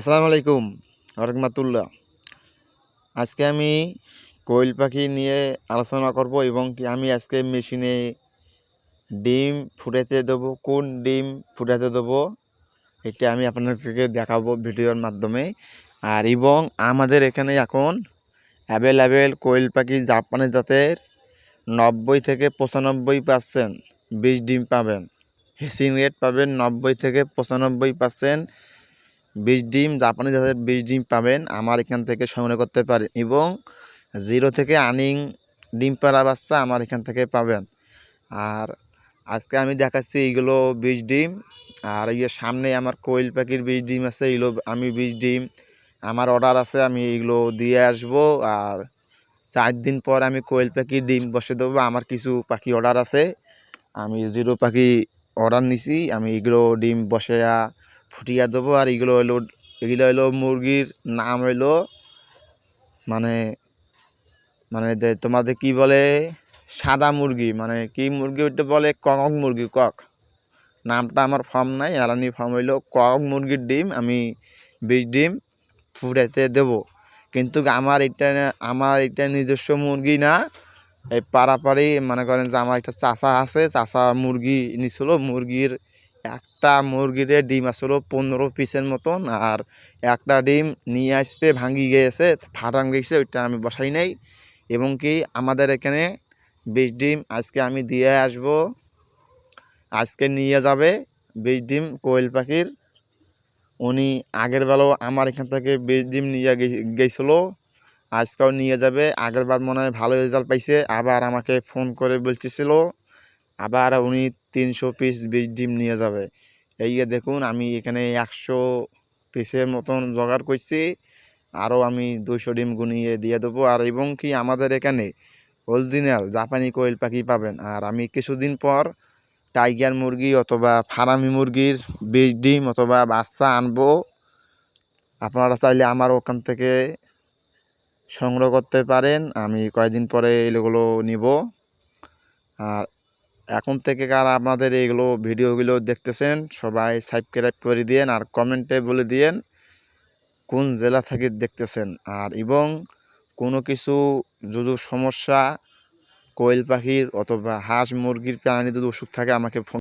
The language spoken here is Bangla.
আসসালামু আলাইকুম রহমতুল্লাহ আজকে আমি কোয়েল পাখি নিয়ে আলোচনা করব এবং কি আমি আজকে মেশিনে ডিম ফুটাতে দেবো, কোন ডিম ফুটাতে দেবো, এটা আমি আপনাদেরকে দেখাবো ভিডিওর মাধ্যমে। আর এবং আমাদের এখানে এখন অ্যাভেলেবেল কোয়েল পাখি জাপানি জাতের নব্বই থেকে পঁচানব্বই পার্সেন্ট বীজ ডিম পাবেন। হেসিং রেট পাবেন নব্বই থেকে পঁচানব্বই পার্সেন্ট বীজ ডিম জাপানি জাতের বীজ ডিম পাবেন। আমার এখান থেকে সংগ্রহ করতে পারেন এবং জিরো থেকে আনিং ডিম পাড়া বাচ্চা আমার এখান থেকে পাবেন। আর আজকে আমি দেখাচ্ছি এইগুলো বীজ ডিম। আর এই সামনে আমার কোয়েল পাখির বীজ ডিম আছে, এগুলো আমি বীজ ডিম। আমার অর্ডার আছে, আমি এগুলো দিয়ে আসব। আর চার দিন পর আমি কোয়েল পাখির ডিম বসে দেবো। আমার কিছু পাখি অর্ডার আছে। আমি জিরো পাখি অর্ডার নিছি। আমি এগুলো ডিম বসে ফুটিয়ে দেবো আর এগুলো হলো এগুলো হলো মুরগির নাম হইল মানে মানে তোমাদের কি বলে? সাদা মুরগি মানে কি মুরগি ওইটা বলে? কক মুরগি, কক। নামটা আমার ফার্ম নাই আলানি ফার্ম হইল কক মুরগির ডিম, আমি বীজ ডিম ফুটাইতে দেবো। কিন্তু আমার এটা আমার এটা নিজস্ব মুরগি না, এই পাড়াপাড়ি মনে করেন যে আমার একটা চাষা আছে, চাষা মুরগি নিছিল, মুরগির একটা মুরগিরে ডিম আসলো পনেরো পিসের মতন আর একটা ডিম নিয়ে আসতে ভাঙ্গি গিয়েছে, ফাটান গেছে ওইটা আমি বসাই নাই। এবং কি আমাদের এখানে বীজ ডিম আজকে আমি দিয়ে আসব। আজকে নিয়ে যাবে বীজ ডিম কোয়েল পাখির। উনি আগের বেলাও আমার এখান থেকে বীজ ডিম নিয়ে গেছিল। আজকেও নিয়ে যাবে, আগের বার মনে হয় ভালো রেজাল্ট পাইছে। আবার আমাকে ফোন করে বলতেছিল আবার উনি তিনশো পিস বীজ ডিম নিয়ে যাবে। এই দেখুন, আমি এখানে একশো পিসের মতন জোগাড় করছি। আরও আমি দুশো ডিম গুনিয়ে দিয়ে দেবো। আর এবং কি আমাদের এখানে অরিজিনাল জাপানি কোয়েল পাখি পাবেন। আর আমি কিছুদিন পর টাইগার মুরগি অথবা ফারামি মুরগির বীজ ডিম অথবা বাচ্চা আনব। আপনারা চাইলে আমার ওখান থেকে সংগ্রহ করতে পারেন। আমি কয়েকদিন পরে এগুলো নিব। আর এখন থেকে কার আপনাদের এইগুলো ভিডিওগুলো দেখতেছেন, সবাই সাবস্ক্রাইব করে দিয়েন আর কমেন্টে বলে দিয়েন কোন জেলা থেকে দেখতেছেন। আর এবং কোনো কিছু যদি সমস্যা, কোয়েল পাখির অথবা হাঁস মুরগির প্রাণী যদি অসুখ থাকে, আমাকে ফোন